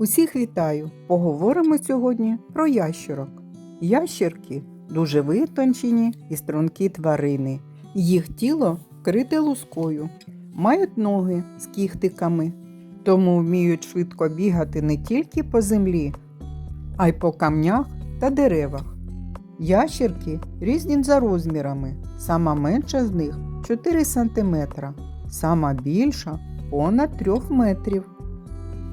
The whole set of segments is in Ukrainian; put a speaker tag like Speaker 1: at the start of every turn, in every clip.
Speaker 1: Усіх вітаю! Поговоримо сьогодні про ящерок. Ящерки дуже витончені і стрункі тварини. Їх тіло вкрите лускою, мають ноги з кіхтиками, тому вміють швидко бігати не тільки по землі, а й по камнях та деревах. Ящерки різні за розмірами. Сама менша з них 4 см, сама більша понад 3 метрів.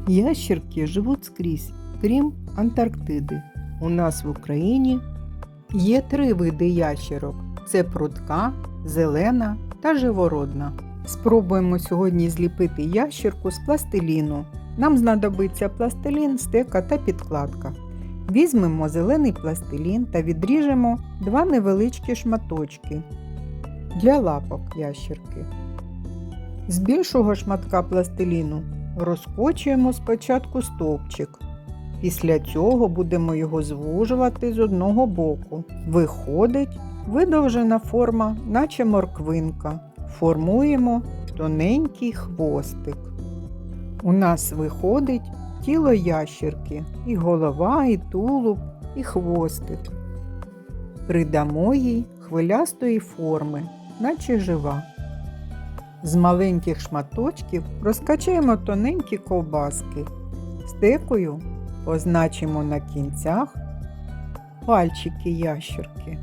Speaker 1: Ящерки живуть скрізь, крім Антарктиди. У нас в Україні є три види ящерок: це прутка, зелена та живородна. Спробуємо сьогодні зліпити ящерку з пластиліну. Нам знадобиться пластилін, стека та підкладка. Візьмемо зелений пластилін та відріжемо два невеличкі шматочки для лапок ящерки. З більшого шматка пластиліну розкочуємо спочатку стовпчик. Після цього будемо його звужувати з одного боку. Виходить видовжена форма, наче морквинка. Формуємо тоненький хвостик. У нас виходить тіло ящерки, і голова, і тулуб, і хвостик. Придамо їй хвилястої форми, наче жива. З маленьких шматочків розкачаємо тоненькі ковбаски. Стекою позначимо на кінцях пальчики ящерки.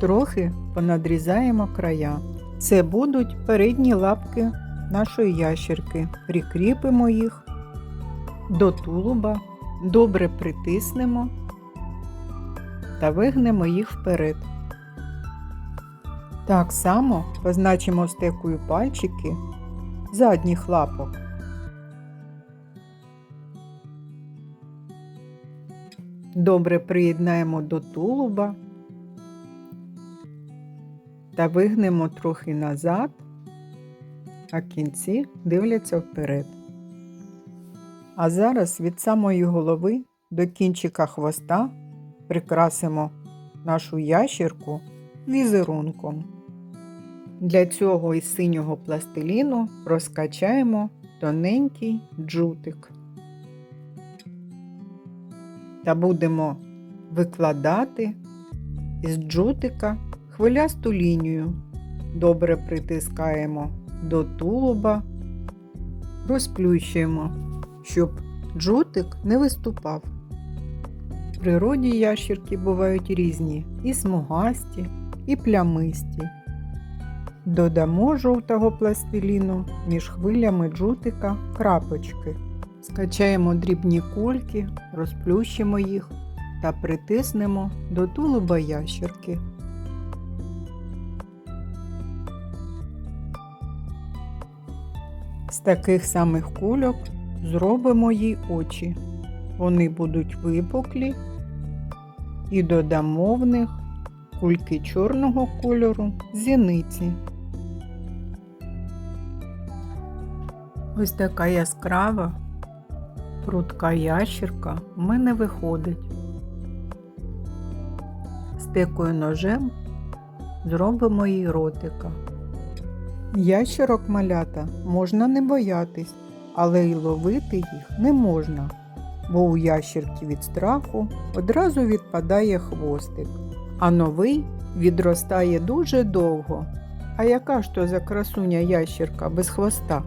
Speaker 1: Трохи понадрізаємо края. Це будуть передні лапки нашої ящерки. Прикріпимо їх до тулуба, добре притиснемо та вигнемо їх вперед. Так само позначимо стекою пальчики задніх лапок. Добре приєднаємо до тулуба та вигнемо трохи назад, а кінці дивляться вперед. А зараз від самої голови до кінчика хвоста прикрасимо нашу ящерку візерунком. Для цього із синього пластиліну розкачаємо тоненький джутик. Та будемо викладати із джутика хвилясту лінію. Добре притискаємо до тулуба, розплющуємо, щоб джутик не виступав. В природі ящерки бувають різні і смугасті, і плямисті. Додамо жовтого пластиліну між хвилями джутика крапочки. Скачаємо дрібні кульки, розплющимо їх та притиснемо до тулуба ящерки. З таких самих кульок зробимо їй очі. Вони будуть випуклі і додамо в них кульки чорного кольору зіниці. Ось така яскрава прутка ящерка в мене виходить. Стекою ножем зробимо їй ротика. Ящерок малята можна не боятись, але й ловити їх не можна, бо у ящерки від страху одразу відпадає хвостик, а новий відростає дуже довго. А яка ж то за красуня ящерка без хвоста?